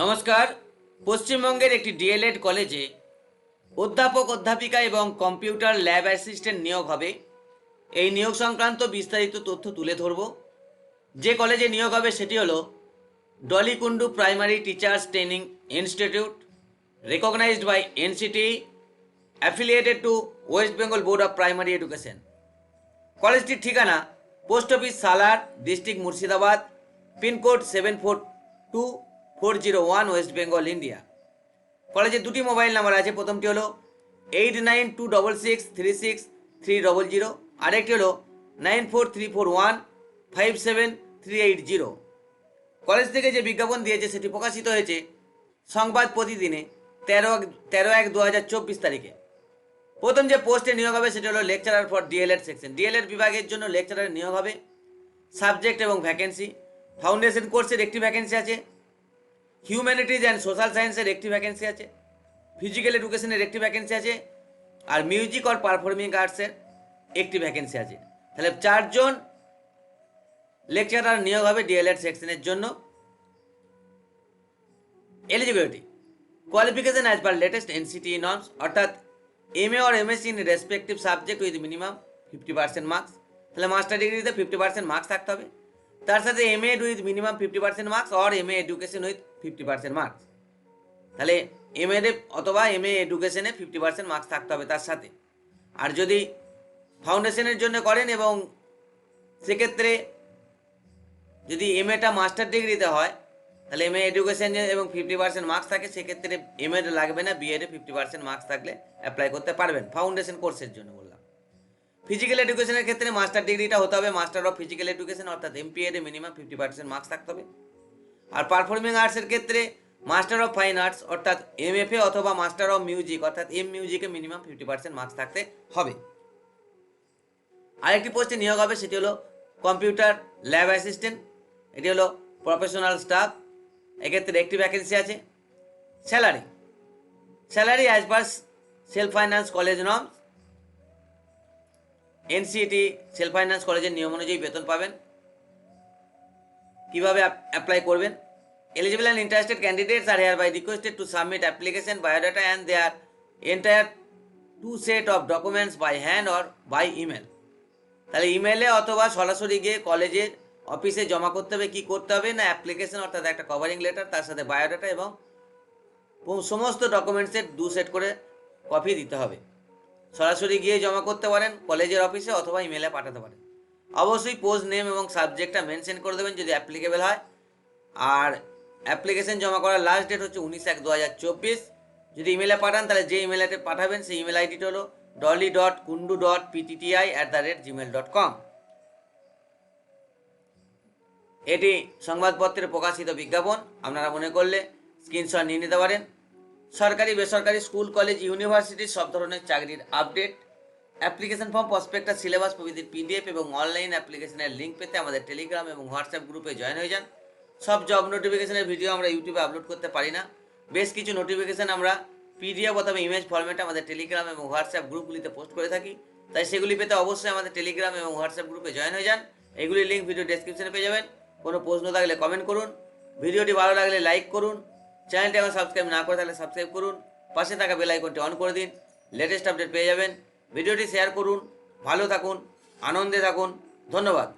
নমস্কার। পশ্চিমবঙ্গের একটি ডিএলএড কলেজে অধ্যাপক, অধ্যাপিকা এবং কম্পিউটার ল্যাব অ্যাসিস্ট্যান্ট নিয়োগ হবে। এই নিয়োগ সংক্রান্ত বিস্তারিত তথ্য তুলে ধরব। যে কলেজে নিয়োগ হবে সেটি হলো Dolikundu primary teachers training institute, recognised by NCT, affiliated to West Bengal Board of Primary Education. কলেজটির ঠিকানা post office Salar district Murshidabad, pincode seven four two four zero one West Bengal India কলেজে দুটি mobile number আছে, প্রথমটি হলো eight nine two double six three six three double zero আরেকটি হলো nine four three four one five seven three eight zero college থেকে যে বিজ্ঞাপন দিয়েছে, সেটি প্রকাশিত হয়েছে সংবাদ প্রতিদিনে তেরো তেরো এক দু হাজার চব্বিশ তারিখে। প্রথম যে পোস্টে নিয়োগ হবে, সেটা হলো lecturer for DElEd section DElEd বিভাগের জন্য লেকচারার নিয়োগ হবে। সাবজেক্ট এবং ভ্যাকেন্সি ফাউন্ডেশন কোর্সের একটি ভ্যাকেন্সি আছে। হিউম্যানিটিজ অ্যান্ড সোশ্যাল সায়েন্সের একটি ভ্যাকেন্সি আছে ফিজিক্যাল এডুকেশনের একটি ভ্যাকেন্সি আছে, আর মিউজিক অর পারফর্মিং আর্টসের একটি ভ্যাকেন্সি আছে। তাহলে চারজন লেকচারার নিয়োগ হবে ডিএলএড সেকশনের জন্য। Eligibility qualification as per latest NCT norms অর্থাৎ M A or MSc in respective subject with minimum fifty percent marks তাহলে মাস্টার ডিগ্রিতে ফিফটি পার্সেন্ট মার্কস থাকতে হবে। তার সাথে M Ed with minimum fifty percent marks or M A education with fifty percent marks তাহলে M Ed অথবা M A এডুকেশনে fifty percent marks থাকতে হবে তার সাথে। আর যদি ফাউন্ডেশনের জন্য করেন এবং সেক্ষেত্রে যদি এম এটা মাস্টার ডিগ্রিতে হয়, তাহলে এম এ এডুকেশন এবং ফিফটি পার্সেন্ট মার্কস থাকে, সেক্ষেত্রে এম এড লাগবে না বিএডে ফিফটি পার্সেন্ট মার্কস থাকলে অ্যাপ্লাই করতে পারবেন। ফাউন্ডেশন কোর্সের জন্য ফিজিক্যাল এডুকেশনের ক্ষেত্রে মাস্টার ডিগ্রিটা হতে হবে মাস্টার অফ ফিজিক্যাল এডুকেশন অর্থাৎ এমপিএডে মিনিমাম ফিফটি পার্সেন্ট মার্কস থাকতে হবে। আর পারফর্মিং আর্টসের ক্ষেত্রে মাস্টার অফ ফাইন আর্টস অর্থাৎ এমএফএ অথবা মাস্টার অফ মিউজিক অর্থাৎ এম মিউজিকে মিনিমাম ফিফটি পার্সেন্ট মার্কস থাকতে হবে। আরেকটি পোস্টে নিয়োগ হবে, সেটি হলো কম্পিউটার ল্যাব অ্যাসিস্ট্যান্ট এটি হলো প্রফেশনাল স্টাফ এক্ষেত্রে একটি ভ্যাকেন্সি আছে। Salary salary as per self finance college norms NCT self finance কলেজের নিয়ম অনুযায়ী বেতন পাবেন। কীভাবে অ্যাপ্লাই করবেন? Eligible and interested candidates are hereby requested to submit application biodata and their entire two set of documents by hand or by email তাহলে ইমেলে অথবা সরাসরি গিয়ে কলেজের অফিসে জমা করতে হবে, কি করতে হবে না অ্যাপ্লিকেশন অর্থাৎ একটা কভারিং লেটার তার সাথে বায়োডাটা এবং সমস্ত ডকুমেন্টসের দু সেট করে কপি দিতে হবে। সরাসরি গিয়ে জমা করতে পারেন কলেজের অফিসে অথবা ইমেলে পাঠাতে পারেন। অবশ্যই পোস্ট নেম এবং সাবজেক্টটা মেনশন করে দেবেন যদি অ্যাপ্লিকেবল হয়। আর অ্যাপ্লিকেশন জমা করার লাস্ট ডেট হচ্ছে উনিশ এক দু হাজার চব্বিশ। যদি ইমেলে পাঠান, তাহলে যে ইমেল আইডি পাঠাবেন, সেই ইমেল আইডিটা হলো Dolly dot Kundu dot PTTI at the rate Gmail dot com এটি সংবাদপত্রে প্রকাশিত বিজ্ঞাপন, আপনারা মনে করলে স্ক্রিনশট নিয়ে নিতে পারেন। সরকারি, বেসরকারি স্কুল, কলেজ, ইউনিভার্সিটি, সব ধরনের চাকরির update. Application form, prospectus, syllabus প্রভৃতির পিডিএফ এবং অনলাইন অ্যাপ্লিকেশনের লিঙ্ক পেতে আমাদের টেলিগ্রাম এবং হোয়াটসঅ্যাপ গ্রুপে জয়েন হয়ে যান। সব জব নোটিফিকেশনের ভিডিও আমরা ইউটিউবে আপলোড করতে পারি না। বেশ কিছু নোটিফিকেশন আমরা পিডিএফ অথবা ইমেজ ফরম্যাটে আমাদের টেলিগ্রাম এবং হোয়াটসঅ্যাপ গ্রুপগুলিতে পোস্ট করে থাকি। তাই সেগুলি পেতে অবশ্যই আমাদের টেলিগ্রাম এবং হোয়াটসঅ্যাপ গ্রুপে জয়েন হয়ে যান। এগুলির লিঙ্ক ভিডিও ডেসক্রিপশনে পেয়ে যাবেন। কোনো প্রশ্ন থাকলে কমেন্ট করুন। ভিডিওটি ভালো লাগলে লাইক করুন। চ্যানেলটি এখন সাবস্ক্রাইব না করে তাহলে সাবস্ক্রাইব করুন। পাশে থাকা বেল আইকনটি অন করে দিন। লেটেস্ট আপডেট পেয়ে যাবেন। ভিডিওটি শেয়ার করুন। ভালো থাকুন। আনন্দে থাকুন। ধন্যবাদ।